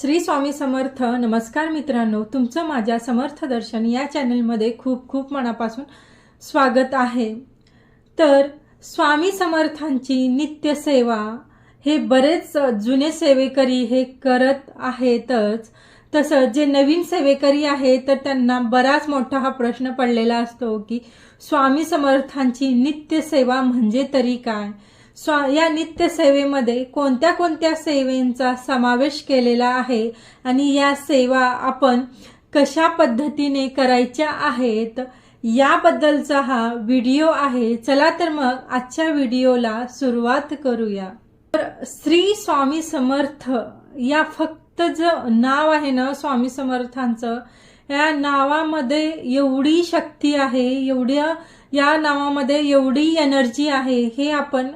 श्री स्वामी समर्थ नमस्कार मित्रांनो. तुमचं माझ्या समर्थ दर्शन या चॅनलमध्ये खूप खूप मनापासून स्वागत आहे. तर स्वामी समर्थांची नित्य सेवा हे बरेच जुने सेवेकरी हे करत आहेतच. तसं जे नवीन सेवेकरी आहेत तर त्यांना बराच मोठा हा प्रश्न पडलेला असतो की स्वामी समर्थांची नित्य सेवा म्हणजे तरी काय? स्वा या नित्यसेवेमध्ये कोणत्या कोणत्या सेवेंचा समावेश केलेला आहे आणि या सेवा आपण कशा पद्धतीने करायच्या आहेत याबद्दलचा हा व्हिडिओ आहे. चला तर मग आजच्या व्हिडिओला सुरुवात करूया. तर श्री स्वामी समर्थ या फक्त जे नाव आहे ना स्वामी समर्थांचं या नावामध्ये एवढी शक्ती आहे एवढ्या या नावामध्ये एवढी एनर्जी आहे हे आपण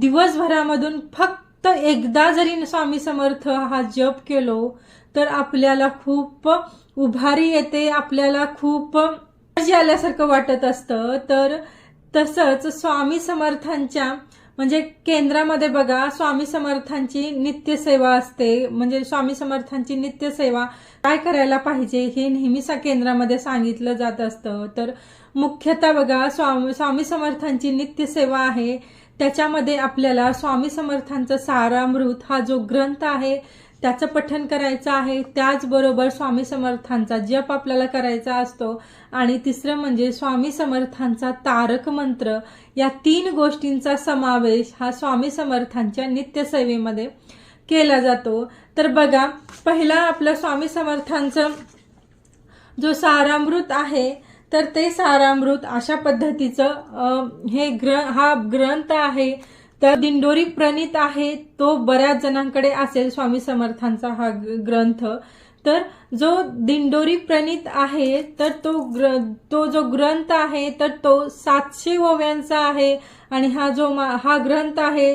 दिवसभरामधून फक्त एकदा जरी स्वामी समर्थ हा जप केलो तर आपल्याला खूप उभारी येते आपल्याला खूप आल्यासारखं वाटत असतं. तर तसंच स्वामी समर्थांच्या म्हणजे केंद्रामध्ये बघा स्वामी समर्थांची नित्यसेवा असते. म्हणजे स्वामी समर्थांची नित्यसेवा काय करायला पाहिजे हे नेहमीच केंद्रामध्ये सांगितलं जात असतं. तर मुख्यतः बघा स्वामी स्वामी समर्थांची नित्यसेवा आहे. त्याच्यामध्ये आपल्याला स्वामी समर्थांचा सारामृत हा जो ग्रंथ आहे त्याचं पठण करायचं आहे. त्याचबरोबर स्वामी समर्थांचा जप आपल्याला करायचा असतो. आणि तिसरं म्हणजे स्वामी समर्थांचा तारक मंत्र. या तीन गोष्टींचा समावेश हा स्वामी समर्थांच्या नित्यसेवेमध्ये केला जातो. तर बघा पहिला आपलं स्वामी समर्थांचं जो सारामृत आहे तर ते सारामृत अशा पद्धतीचं हे ग्र हा ग्रंथ आहे. तर दिंडोरी प्रणित आहे तो बऱ्याच जणांकडे असेल स्वामी समर्थांचा हा ग्रंथ. तर जो दिंडोरी प्रणित आहे तर तो ग्र तो जो ग्रंथ आहे तर तो सातशे ओव्यांचा आहे. आणि हा जो मा- हा ग्रंथ आहे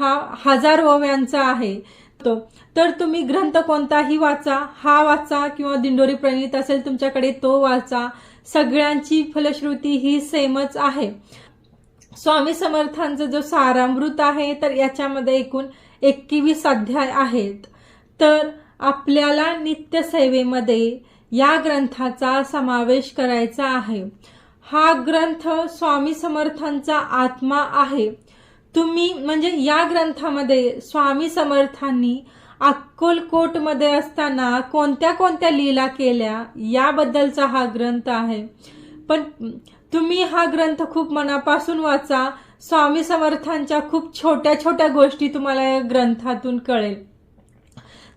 हा हजार ओव्यांचा आहे. तो तर तुम्ही ग्रंथ कोणताही वाचा हा वाचा किंवा दिंडोरी प्रणित असेल तुमच्याकडे तो वाचा. सगळ्यांची फलश्रुती ही सेमच आहे. स्वामी समर्थांचा जो सारामृत आहे तर याच्यामध्ये एकूण एकवीस अध्याय आहेत. तर आपल्याला नित्य सेवेमध्ये या ग्रंथाचा समावेश करायचा आहे. हा ग्रंथ स्वामी समर्थांचा आत्मा आहे. तुम्ही म्हणजे या ग्रंथामध्ये स्वामी समर्थांनी अक्कलकोटमध्ये असताना कोणत्या कोणत्या लीला केल्या याबद्दलचा हा ग्रंथ आहे. पण तुम्ही हा ग्रंथ खूप मनापासून वाचा स्वामी समर्थांच्या खूप छोट्या छोट्या गोष्टी तुम्हाला या ग्रंथातून कळेल.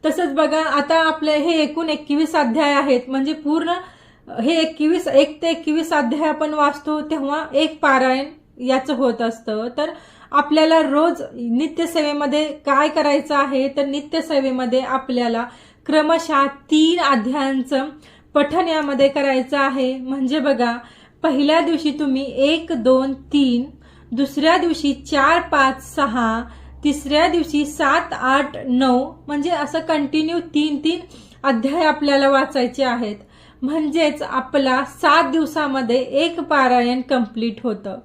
तसंच बघा आता आपले हे एकूण एकवीस अध्याय आहेत म्हणजे पूर्ण हे एकवीस एक ते एकवीस अध्याय आपण वाचतो तेव्हा एक पारायण याचं होत असतं. तर आपल्याला रोज नित्यसेवेमध्ये काय करायचं आहे? तर नित्यसेवेमध्ये आपल्याला क्रमशः तीन अध्यायांचं पठण यामध्ये करायचं आहे. म्हणजे बघा पहिल्या दिवशी तुम्ही एक दोन तीन दुसऱ्या दिवशी चार पाच सहा तिसऱ्या दिवशी सात आठ नऊ म्हणजे असं कंटिन्यू तीन तीन अध्याय आपल्याला वाचायचे आहेत. म्हणजेच आपला सात दिवसामध्ये एक पारायण कंप्लीट होतं.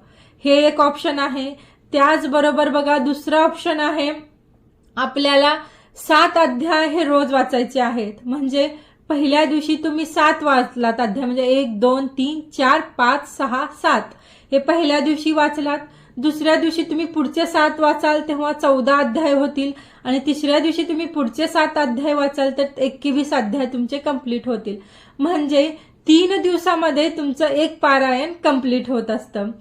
हे एक ऑप्शन आहे. त्याचबरोबर बघा दुसरं ऑप्शन आहे आपल्याला सात अध्याय हे रोज वाचायचे आहेत. म्हणजे पहिल्या दिवशी तुम्ही सात वाचलात अध्याय म्हणजे एक दोन तीन चार पाच सहा सात. हे पहिल्या दिवशी वाचलात. दुसऱ्या दिवशी तुम्ही पुढचे सात वाचाल तेव्हा चौदा अध्याय होतील. आणि तिसऱ्या दिवशी तुम्ही पुढचे सात अध्याय वाचाल तर एकवीस अध्याय तुमचे कंप्लीट होतील. म्हणजे तीन दिवसामध्ये तुमचं एक पारायण कंप्लीट होत असतं.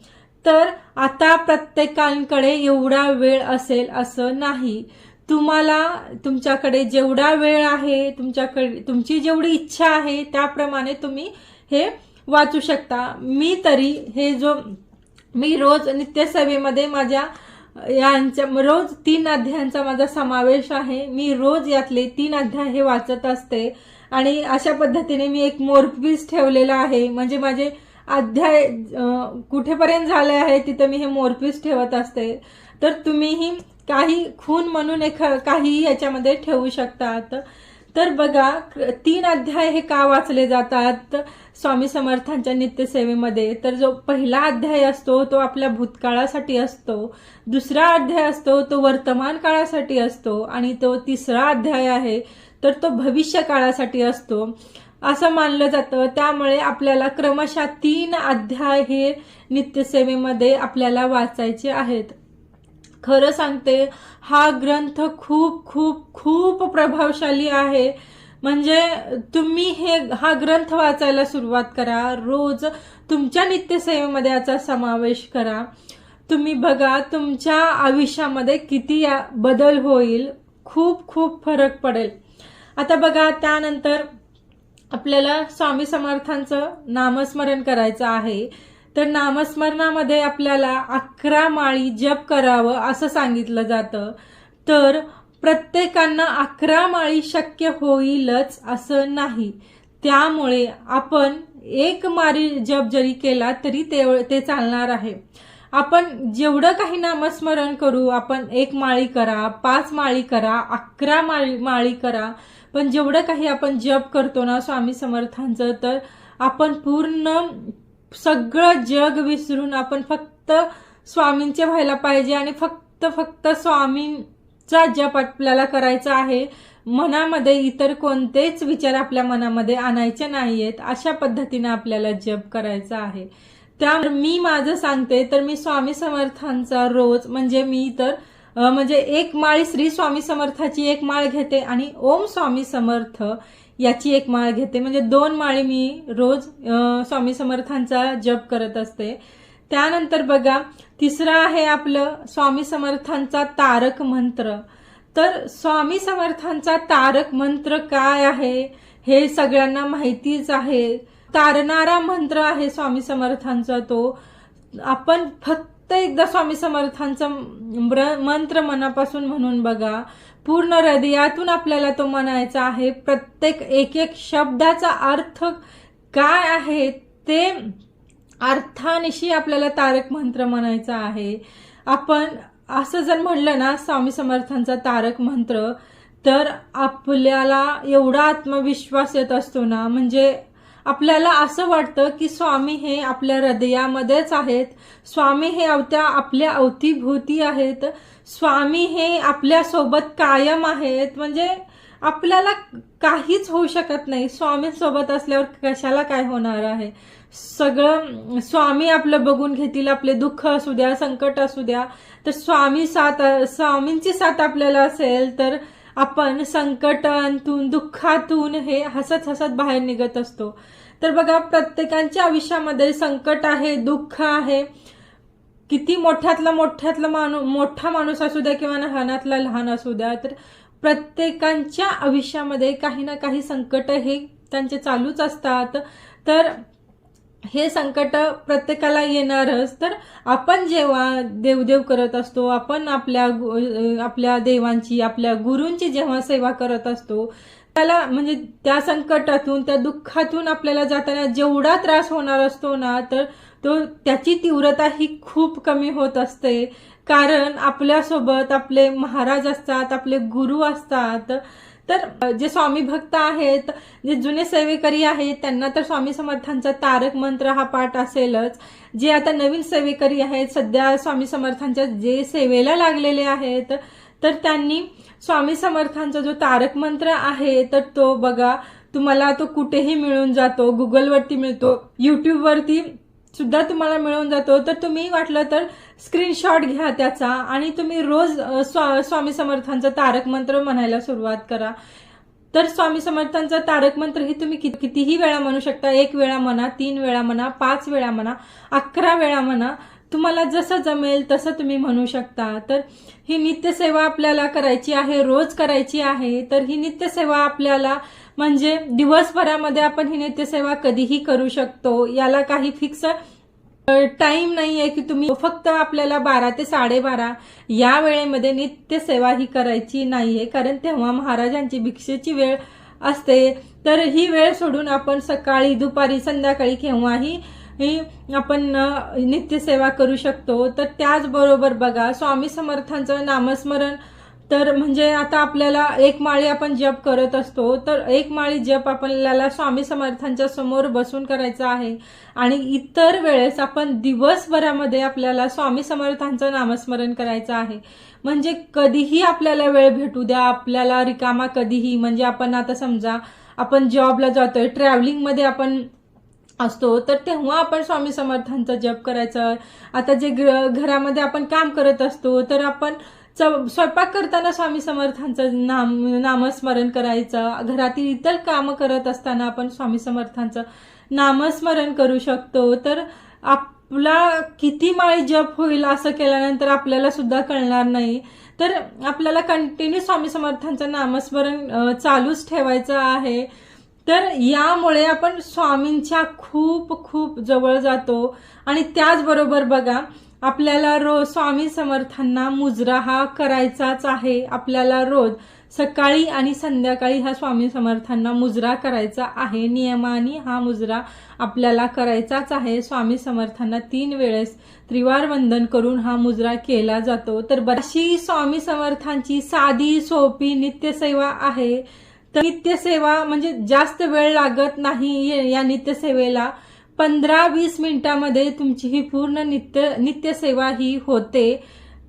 तर आता प्रत्येकांकडे एवढा वेळ असेल असं नाही. तुम्हाला तुमच्याकडे जेवढा वेळ आहे तुमच्याकडे तुमची जेवढी इच्छा आहे त्याप्रमाणे तुम्ही हे वाचू शकता. मी तरी हे जो मी रोज नित्यसेवेमध्ये माझ्या यांच्या रोज तीन अध्यायांचा माझा समावेश आहे. मी रोज यातले तीन अध्याय हे वाचत असते. आणि अशा पद्धतीने मी एक मोरपीस ठेवलेला आहे. म्हणजे माझे अध्याय कुठेपर्यंत झाले आहे तिथं मी हे मोरपीस ठेवत असते. तर तुम्हीही काही खून म्हणून एक काही याच्यामध्ये ठेवू शकतात. तर बघा तीन अध्याय हे का वाचले जातात? स्वामी समर्थांच्या नित्यसेवेमध्ये. तर जो पहिला अध्याय असतो तो आपल्या भूतकाळासाठी असतो. दुसरा अध्याय असतो तो वर्तमान काळासाठी असतो. आणि तो तिसरा अध्याय आहे तर तो भविष्य काळासाठी असतो. असं मानलं जातं. त्यामुळे आपल्याला क्रमशः तीन अध्याय हे नित्यसेवेमध्ये आपल्याला वाचायचे आहेत. खरं सांगते हा ग्रंथ खूप खूप खूप प्रभावशाली आहे. म्हणजे तुम्ही हे हा ग्रंथ वाचायला सुरुवात करा. रोज तुमच्या नित्यसेवेमध्ये याचा समावेश करा. तुम्ही बघा तुमच्या आयुष्यामध्ये किती बदल होईल. खूप खूप फरक पडेल. आता बघा त्यानंतर आपल्याला स्वामी समर्थांचं नामस्मरण करायचं आहे. तर नामस्मरणामध्ये आपल्याला अकरा माळी जप करावं असं सांगितलं जातं. तर प्रत्येकांना अकरा माळी शक्य होईलच असं नाही. त्यामुळे आपण एक माळी जप जरी केला तरी ते ते चालणार आहे. आपण जेवढं काही नामस्मरण करू आपण एक माळी करा पाच माळी करा अकरा माळी माळी करा पण जेवढं काही आपण जप करतो ना स्वामी समर्थांचं तर आपण पूर्ण सगळं जग विसरून आपण फक्त स्वामींचे व्हायला पाहिजे आणि फक्त फक्त स्वामींचा जप आपल्याला करायचा आहे. मनामध्ये इतर कोणतेच विचार आपल्या मनामध्ये आणायचे नाहीयेत. अशा पद्धतीने आपल्याला जप करायचा आहे. त्यामुळे मी माझं सांगते तर मी स्वामी समर्थांचा रोज म्हणजे मी तर म्हणजे एक माळ श्री स्वामी समर्थाची एक माळ घेते आणि ओम स्वामी समर्थ याची एक माळ घेते. म्हणजे दोन माळी मी रोज स्वामी समर्थांचा जप करत असते. त्यानंतर बघा तिसरं आहे आपलं स्वामी समर्थांचा तारक मंत्र. तर स्वामी समर्थांचा तारक मंत्र काय आहे हे सगळ्यांना माहितीच आहे. तारणारा मंत्र आहे स्वामी समर्थांचा तो. आपण फक्त फक्त एकदा स्वामी समर्थांचं म्र- मंत्र मनापासून म्हणून बघा. पूर्ण हृदयातून आपल्याला तो म्हणायचा आहे प्रत्येक एक एक शब्दाचा अर्थ काय आहे ते अर्थानिशी आपल्याला तारक मंत्र म्हणायचा आहे. आपण असं जर म्हणलं ना स्वामी समर्थांचा तारक मंत्र तर आपल्याला एवढा आत्मविश्वास येत असतो ना म्हणजे आपल्याला असं वाटतं की स्वामी हे आपल्या हृदयामध्येच आहेत. स्वामी हे अवत्या आपल्या अवतीभोवती आहेत. स्वामी हे आपल्यासोबत कायम आहेत. म्हणजे आपल्याला काहीच होऊ शकत नाही. स्वामींसोबत असल्यावर कशाला काय होणार आहे? सगळं स्वामी आपलं बघून घेतील. आपले दुःख असू द्या संकट असू द्या. तर स्वामी साथ स्वामींची साथ आपल्याला असेल तर आपण संकटांतून दुःखातून हे हसत हसत बाहेर निघत असतो. तर बघा प्रत्येकांच्या आयुष्यामध्ये संकट आहे दुःख आहे. किती मोठ्यातला मोठ्यातला माणूस मोठा माणूस असू द्या किंवा लहानातला लहान असू द्या तर प्रत्येकांच्या आयुष्यामध्ये काही ना काही संकट हे त्यांचे चालूच असतात. तर हे संकट प्रत्येकाला येणारच. तर आपण जेव्हा देवदेव करत असतो आपण आपल्या गु- आपल्या देवांची आपल्या गुरूंची जेव्हा सेवा करत असतो त्याला म्हणजे त्या संकटातून त्या दुःखातून आपल्याला जाताना जेवढा त्रास होणार असतो ना तर तो त्याची तीव्रता ही खूप कमी होत असते. कारण आपल्यासोबत आपले महाराज असतात आपले गुरु असतात तर जे स्वामी भक्त आहेत जे जुने सेवेकरी आहेत त्यांना तर स्वामी समर्थांचा तारक मंत्र हा पाठ असेलच. जे आता नवीन सेवेकरी आहेत सध्या स्वामी समर्थांच्या जे सेवेला लागलेले आहेत तर त्यांनी स्वामी समर्थांचा जो तारक मंत्र आहे तर तो बघा. तुम्हाला तो कुठेही मिळून जातो. गुगलवरती मिळतो. युट्यूबवरती सुद्धा तुम्हाला मिळून जातो. तर तुम्ही वाटलं तर स्क्रीनशॉट घ्या त्याचा आणि तुम्ही रोज स्वा स्वामी समर्थांचा तारक मंत्र म्हणायला सुरुवात करा. तर स्वामी समर्थांचा तारक मंत्र ही तुम्ही कि- कितीही वेळा म्हणू शकता. एक वेळा म्हणा तीन वेळा म्हणा पाच वेळा म्हणा अकरा वेळा म्हणा. तुम्हाला जसं जमेल तसं तुम्ही म्हणू शकता. तर ही नित्यसेवा आपल्याला करायची आहे रोज करायची आहे तर ही नित्यसेवा आपल्याला म्हणजे दिवसभरामध्ये आपण ही नित्यसेवा कधीही करू शकतो. याला काही फिक्स टाइम आहे की तुम्ही फक्त आपल्याला बारा ते साडेबारा या वेळेमध्ये नित्यसेवा ही करायची नाही आहे कारण तेव्हा महाराजांची भिक्षेची वेळ असते. तर ही वेळ सोडून आपण सकाळी दुपारी संध्याकाळी केव्हाही ही आपण नित्यसेवा करू शकतो. तर त्याचबरोबर बघा स्वामी समर्थांचं नामस्मरण. तर म्हणजे आता आपल्याला एक माळी आपण जप करत असतो. तर एक माळी जप आपल्याला स्वामी समर्थांच्या समोर बसून करायचा आहे. आणि इतर वेळेस आपण दिवसभरामध्ये आपल्याला स्वामी समर्थांचं नामस्मरण करायचं आहे. म्हणजे कधीही आपल्याला वेळ भेटू द्या. आपल्याला रिकामा कधीही. म्हणजे आपण आता समजा आपण जॉबला जातोय. ट्रॅव्हलिंगमध्ये आपण असतो. तर तेव्हा आपण स्वामी समर्थांचा जप करायचं. आता जे घरामध्ये आपण काम करत असतो तर आपण स्वयंपाक करताना स्वामी समर्थांचं नाम नामस्मरण करायचं. घरातील इतर कामं करत असताना आपण स्वामी समर्थांचं नामस्मरण करू शकतो. तर आपला किती माळी जप होईल असं केल्यानंतर आपल्याला सुद्धा कळणार नाही. तर आपल्याला कंटिन्यू स्वामी समर्थांचं नामस्मरण चालूच ठेवायचं आहे. तर यामुळे आपण स्वामींच्या खूप खूप जवळ जातो. आणि त्याचबरोबर बघा आपल्याला रोज स्वामी समर्थांना मुजरा हा करायचाच आहे आपल्याला रोज सकाळी आणि संध्याकाळी हा स्वामी समर्थांना मुजरा करायचा आहे. नियमाने हा मुजरा आपल्याला करायचाच आहे. स्वामी समर्थांना तीन वेळेस त्रिवार वंदन करून हा मुजरा केला जातो. तर बरीचशी स्वामी समर्थांची साधी सोपी नित्यसेवा आहे. तर नित्यसेवा म्हणजे जास्त वेळ लागत नाही या नित्यसेवेला. पंधरा वीस मिनिटामध्ये तुमची ही पूर्ण नित्य नित्यसेवा ही होते.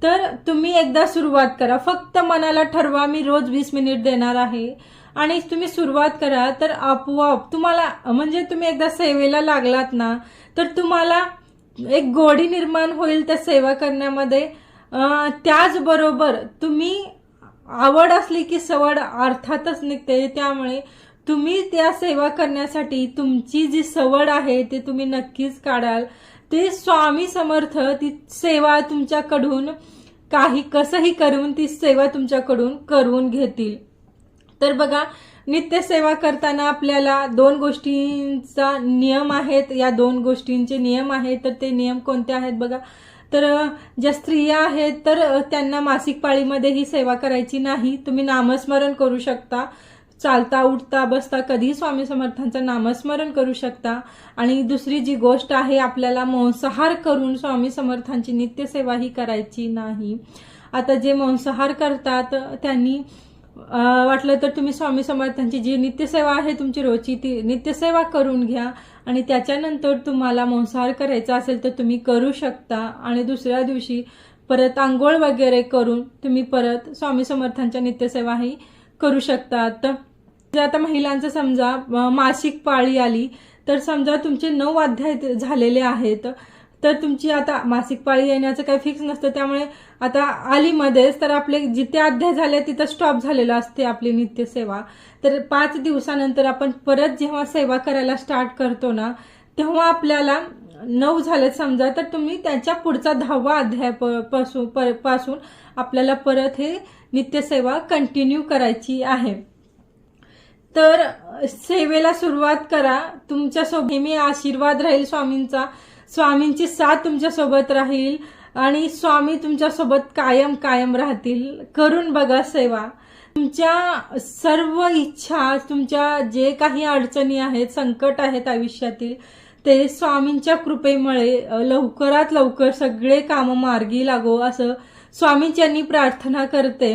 तर तुम्ही एकदा सुरुवात करा. फक्त मनाला ठरवा मी रोज वीस मिनिट देणार आहे. आणि तुम्ही सुरुवात करा तर आपोआप तुम्हाला म्हणजे तुम्ही एकदा सेवेला लागलात ना तर तुम्हाला एक गोडी निर्माण होईल त्या सेवा करण्यामध्ये. त्याचबरोबर तुम्ही आवड असली की सवड अर्थातच निघते. त्यामुळे तुम्ही त्या सेवा करण्यासाठी तुमची जी सवड आहे ते तुम्ही नक्कीच काढाल. ते स्वामी समर्थ ती सेवा तुमच्याकडून काही कसंही करून ती सेवा तुमच्याकडून करून घेतील. तर बघा नित्यसेवा करताना आपल्याला दोन गोष्टींचा नियम आहेत. या दोन गोष्टींचे नियम आहेत. तर ते नियम कोणते आहेत बघा? तर ज्या स्त्रिया आहेत तर त्यांना मासिक पाळीमध्ये ही सेवा करायची नाही. तुम्ही नामस्मरण करू शकता. चालता उठता बसता कधीही स्वामी समर्थांचं नामस्मरण करू शकता. आणि दुसरी जी गोष्ट आहे आपल्याला मांसाहार करून स्वामी समर्थांची नित्यसेवा ही करायची नाही. आता जे मांसाहार करतात त्यांनी वाटलं तर तुम्ही स्वामी समर्थांची जी नित्यसेवा आहे तुमची रोजची ती नित्यसेवा करून घ्या. आणि त्याच्यानंतर तुम्हाला मांसाहार करायचा असेल तर तुम्ही करू शकता. आणि दुसऱ्या दिवशी परत आंघोळ वगैरे करून तुम्ही परत स्वामी समर्थांच्या नित्यसेवाही करू शकतात. जर आता महिलांचं समजा मासिक पाळी आली तर समजा तुमचे नऊ अध्याय झालेले आहेत. तर तुमची आता मासिक पाळी येण्याचं काही फिक्स नसतं. त्यामुळे आता आली मध्येच तर आपले जिथे अध्याय झाले तिथं स्टॉप झालेलं असते आपली नित्यसेवा. तर पाच दिवसानंतर आपण परत जेव्हा सेवा करायला स्टार्ट करतो ना तेव्हा आपल्याला नऊ झाले समजा तर तुम्ही त्याच्या पुढचा दहावा अध्यायपासून पर- पासून आपल्याला परत हे नित्यसेवा कंटिन्यू करायची आहे. तर सेवेला सुरुवात करा. तुमच्यासोबत नेहमी आशीर्वाद राहील स्वामींचा. स्वामींची साथ तुमच्यासोबत राहील आणि स्वामी तुमच्यासोबत कायम कायम राहतील. करून बघा सेवा. तुमच्या सर्व इच्छा तुमच्या जे काही अडचणी आहेत संकट आहेत आयुष्यातील ते स्वामींच्या कृपेमुळे लवकरात लवकर सगळे कामं मार्गी लागो असं स्वामींच्यांनी प्रार्थना करते.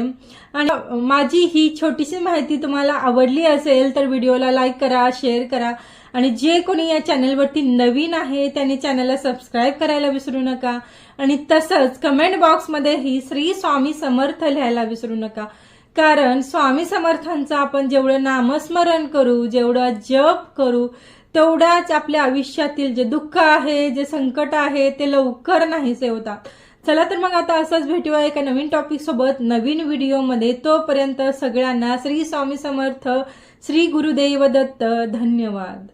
आणि माझी ही छोटीशी माहिती तुम्हाला आवडली असेल तर व्हिडिओला लाईक करा शेअर करा. आणि जे कोणी या चॅनलवरती नवीन आहे त्यांनी चॅनलला सबस्क्राईब करायला विसरू नका. आणि तसंच कमेंट बॉक्समध्ये ही श्री स्वामी समर्थ लिहायला विसरू नका. कारण स्वामी समर्थांचं आपण जेवढं नामस्मरण करू जेवढं जप करू तेवढ्याच आपल्या आयुष्यातील जे दुःख आहे जे संकट आहे ते लवकर नाहीसे होतात. चला तर मग आता असंच भेटूया एका नवीन टॉपिक सोबत नवीन व्हिडिओमध्ये तोपर्यंत सगळ्यांना श्री स्वामी समर्थ श्री गुरुदेव दत्त धन्यवाद.